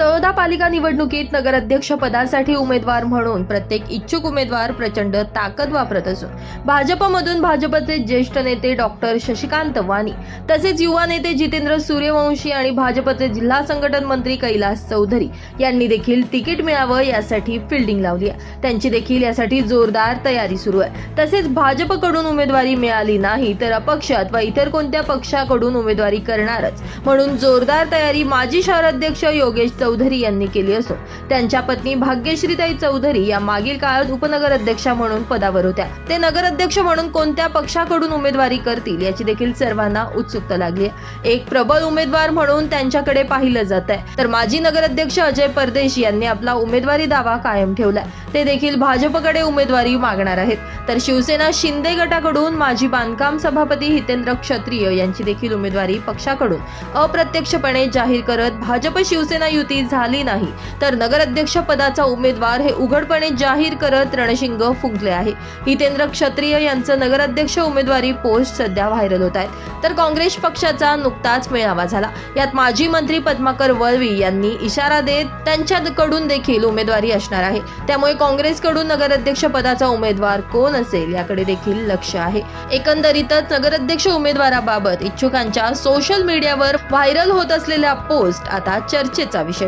महानगरपालिका निवडणुकीत नगराध्यक्ष पदासाठी उमेदवार म्हणून प्रत्येक इच्छुक उमेदवार प्रचंड ताकद वापरत असून भाजपमधून भाजपचे ज्येष्ठ नेते डॉक्टर शशिकांत वाणी तसेच युवा नेते जितेंद्र सूर्यवंशी आणि भाजपचे जिल्हा संघटन मंत्री कैलास चौधरी यांनी देखील तिकीट मिळावं यासाठी फिल्डिंग लावली आहे. त्यांची देखील यासाठी जोरदार तयारी सुरू आहे. तसेच भाजपकडून उमेदवारी मिळाली नाही तर अपक्ष अथवा इतर कोणत्या पक्षाकडून उमेदवारी करणारच. म्हणून जोरदार तयारी माजी शहराध्यक्ष योगेश चौधरी यांनी केली असून त्यांच्या पत्नी भाग्यश्रीताई चौधरी या मागील काळात उपनगर अध्यक्षा म्हणून पदावर होत्या. ते नगर अध्यक्ष म्हणून कोणत्या पक्षाकडून उमेदवारी करतील याची देखील सर्वांना उत्सुकता लागली एक प्रबळ उमेदवार म्हणून त्यांच्याकडे पाहिलं जात आहे. तर माजी नगराध्यक्ष अजय परदेशी यांनी आपला उमेदवारी दावा कायम ठेवला ते देखील भाजपकडे उमेदवारी मागणार आहेत. तर शिवसेना शिंदे गटाकडून माजी बांधकाम सभापती हितेंद्र क्षत्रिय यांची देखील उमेदवारी पक्षाकडून अप्रत्यक्षपणे जाहीर करत भाजप शिवसेना युती झाली नाही. तर नगराध्यक्ष पदाचा उमेदवार हे उघडपणे जाहीर करत रणशिंग फुंकले आहे. हितेंद्र क्षत्रिय यांचं नगराध्यक्ष उमेदवारी पोस्ट सध्या व्हायरल होत आहेत. तर काँग्रेस पक्षाचा नुकताच मेळावा झाला. यात माजी मंत्री पद्माकर वळवी यांनी इशारा देत त्यांच्याकडून देखील उमेदवारी असणार आहे. त्यामुळे काँग्रेसकडून नगराध्यक्ष पदाचा उमेदवार कोण असेल याकडे देखील लक्ष आहे. एकंदरीतच नगराध्यक्ष उमेदवाराबाबत इच्छुकांच्या सोशल मीडियावर व्हायरल होत असलेल्या पोस्ट आता चर्चेचा विषय